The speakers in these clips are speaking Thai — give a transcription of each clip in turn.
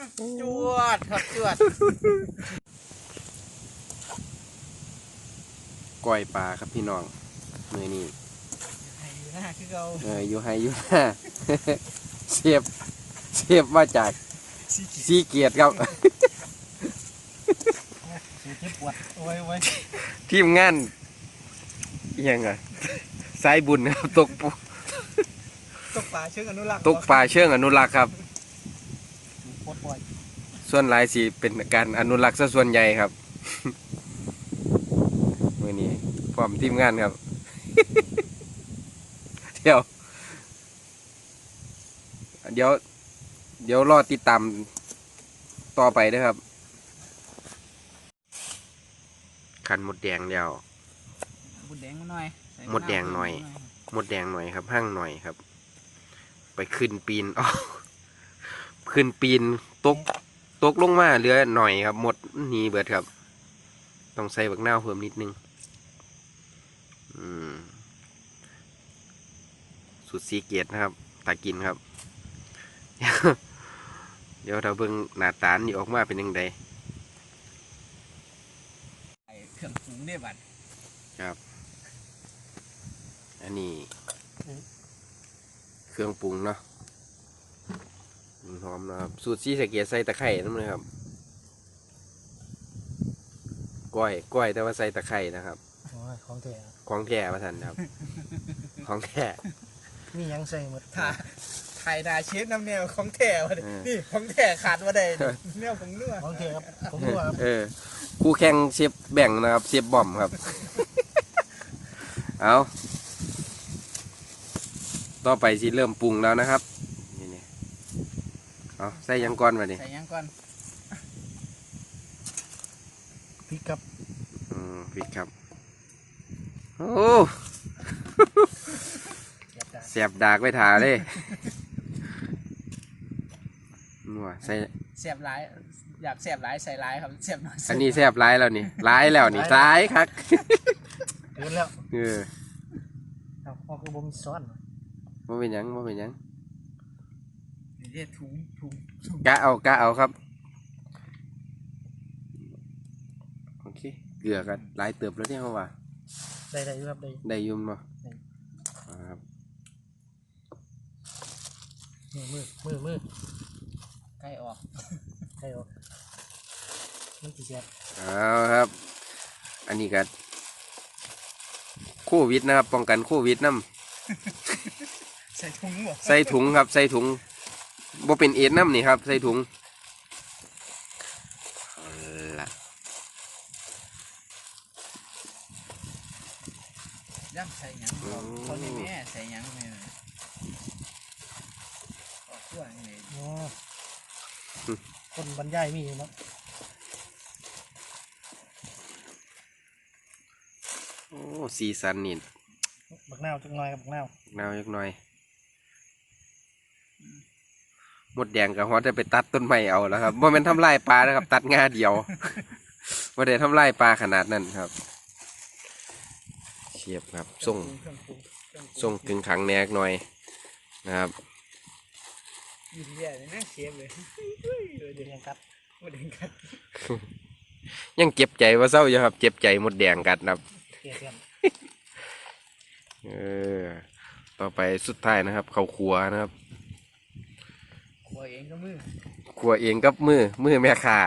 จวดครับจวดก้อยปลาครับพี่น้องมือนี้ไอ้อยู่หน้าคือเราเอออยู่ให้อยู่หน้าเสียบเสียบมาจากสีเขียวซีเกียรติครับสีเจ็บปวดโอ้ยโอ้ยทีมงานอิหยังไงสายบุญครับตกปูตกปลาเชิงอนุรักษ์ตกปลาเชิงอนุรักษ์ครับปวดปล่อย ส่วนหลายสิเป็นการอนุรักษ์ซะส่วนใหญ่ครับมื่อนี้พร้อมทีมงานครับ เดี๋ยว เดี๋ยว เดี๋ยวรอติดตามต่อไปเด้วยครับขันหมดแดงแล้วบุญแดงมาหน่อยใส่มดแดงหน่อยหมดแดงหน่อยครับห้างหน่อยครับ ไปขึ้นปีนอ๋อขึ้นปีนตก ตกลงมาเหลือหน่อยครับ หมดหนีเบิดครับ ต้องใส่บักนาวเพิ่มนิดนึงอืมสุดสีเกียรตินะครับตากินครับ เดี๋ยวเราเบิ่งหน้าตานี่ออกมาเป็นยังไงไอ้เครื่องปรุงเนี่ยบัดอันนี้ เครื่องปรุงเนาะอืม หอมนะครับ สูตรซีสะเกียรติใส่ตะไคร่นั่นเลยครับก้อยก้อยแต่ว่าใส่ตะไคร่นะครับ โอ้ยของแท้ครับของแท้มาทันครับ ของแท้มีหยังใส่หมดถ่ายถ่ายดาเชฟน้ำแนวของแท้วะดิเออนี่ของแท้ขาดมาได้แนวของเนื้อของแท้ครับผมรู้ว่าครับเออคู่แข่งเชฟแบ่งนะครับเชฟบอมครับ เอาต่อไปสิเริ่มปรุงแล้วนะครับนี่นี่ เอาใส่หยังก่อนมาดิใส่หยังก่อนพริกครับอืมพริกครับ โอ้ เกียบดาเสียบดากไว้ถาเลยนัวใส่เสียบหลายอยากเสียบหลายใส่หลายครับเสียบน้อยอันนี้แซบร้ายแล้วนี่ร้ายแล้วนี่ร้ายครับเกินแล้วเออเอาเอาคือบ่มีซ้อน ว่าเป็นหยังว่าเป็นหยังนี่ เรียกถุงถุงถุงกะเอากะเอาครับ โอเค เกลือกันหลายเติบแล้วเนี่ยเขาว่า ได้ได้อยู่ครับได้ ได้อยุ่มบ่ได้ อ่าครับมือมือมือมือใกล้ออกได้ออกมันสิเสียบเอาครับ อันนี้ก็โควิดนะครับ ป้องกันโควิดน้ใส่ถุงหมดำใส่ถุงครับ ใส่ถุง บ่เป็นเอดน้ำนี่ครับ ใส่ถุงเอาละย่ำใส่หยังบอกคนในแม่ใส่หยังเนี่ยออกขั้วนี่โอ้คนบรรยายมีอยู่เนาะโอ้สีสันนี่บักนาวจักหน่อยครับบักนาวนาวยักหน่อยห มดแดงกับฮอตจะไปตัดต้นไม้เอาแล้วครับว่าเป็นทำลายปลานะครับ ตัดงาเดียวว่าได้ทำลายปลาขนาดนั้นครับเชียบครับส่งเครื่องปรุงเครื่องปรุส่งกึ่งขังแหนกหน่อยนะครับยินแย่เลยนะเชฟเลยเออเดี๋เดี๋ยววยยังกัดมาเด็นกันยังเจ็บใจว่าเศร้าอยู่ครับ เจ็บใจหมดแดงกัดนะครับเกลียดกันเออต่อไปสุดท้ายนะครับ เขาครัวนะครับครั วเองก็มือครัวเองกับมือมือแม่ข่า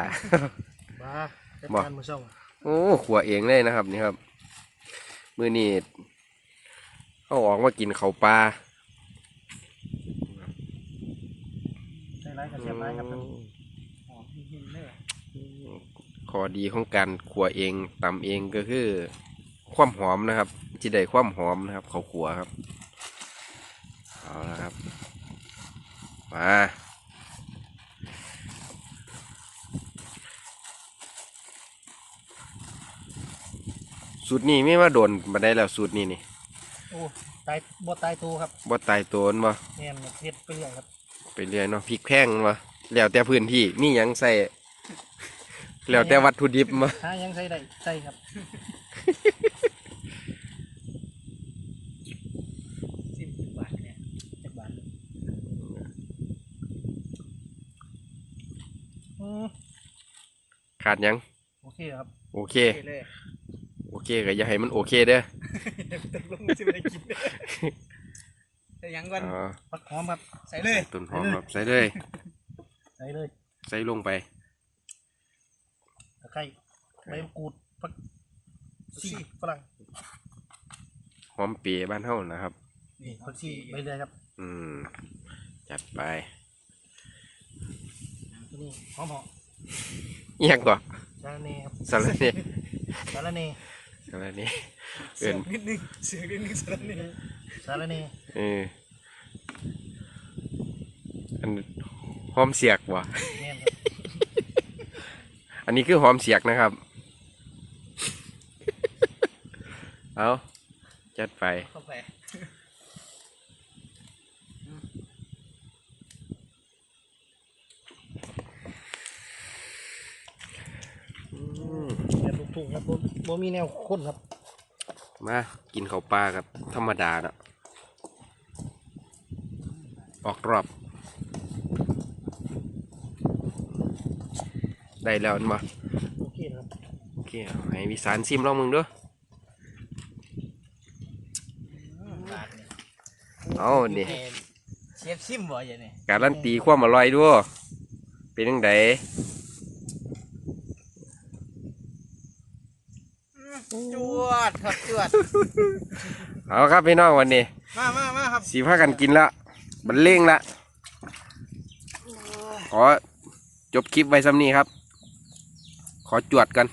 บ้าจัดบ่การมือส่งโอ้ครัวเองเลยนะครับนี่ครับ มือนี่เขาออกมากินเขาวปลาใส่ร้ายกับเสียบร้ายครับท่านหอมหินๆเลยข้อดีของการขัวเองตำเองก็คือ ความหอมนะครับที่ได้ความหอมนะครับเขาขัวครับเอาละครับ มา สูตรนี้ไม่มาโดนมาได้แล้วสูตรนี้นี่โอ้ตายบ่ตายตัวครับบ่ตายตัวบ่แม่นเฮ็ดไปเรื่อยครับไปเรื่อยเนาะพริกแพงบ่แล้วแต่พื้นที่นี่ยังใส่แล้วแต่วัตถุดิบมาหายังใส่ได้ใส่ครับสิบบาทเนี่ยจักบาทอืมขาดหยังโอเคครับ โอเค โอเคเลยโอ เคก็อย่าให้มันโอเคเด้อตกลงจะไม่ได้กินเลยแต่ยังก่อนอ๋อผักหอมครับใส่เลยต้นหอมครับใส่เลย ใส่เลยใส่ลงไปตะไคร้ใบมะกรูดผักชีฝรั่งหอมเปียบ้านเฮานะครับนี่ผักชีใบเลยครับ อืมจัดไปตัวนี้หอมหอมเอียงก่อนสาระเนครับสารเน่สาระเน สารเน่เสือกนิดนึงเสือกนิดนึงสลัดนี่สาระเนเอออันหอมเสียกว่ะแม่นครับอันนี้คือหอมเสียกนะครับ เอาจัดไป เข้าไป อืม แบบลูกทุ่งครับบ่บ่มีแนวข้นครับ มากินข้าวปลากับธรรมดาเนาะออกรอบ ได้แล้วอันมาโอเคนะครับโอเคเอาให้วิสารซิมลองมึงด้วยบาทนี่เอานี่เชฟซิมบ่อย่างนี้การันตีความอร่อยด้วยเป็นยังไง จ วดครับจวด เอาครับพี่น้องวันนี้มามามาครับสีผ้ากันกินละบรรเลงละขอจบคลิปไว้ซ้ำนี้ครับ ขอจวดกัน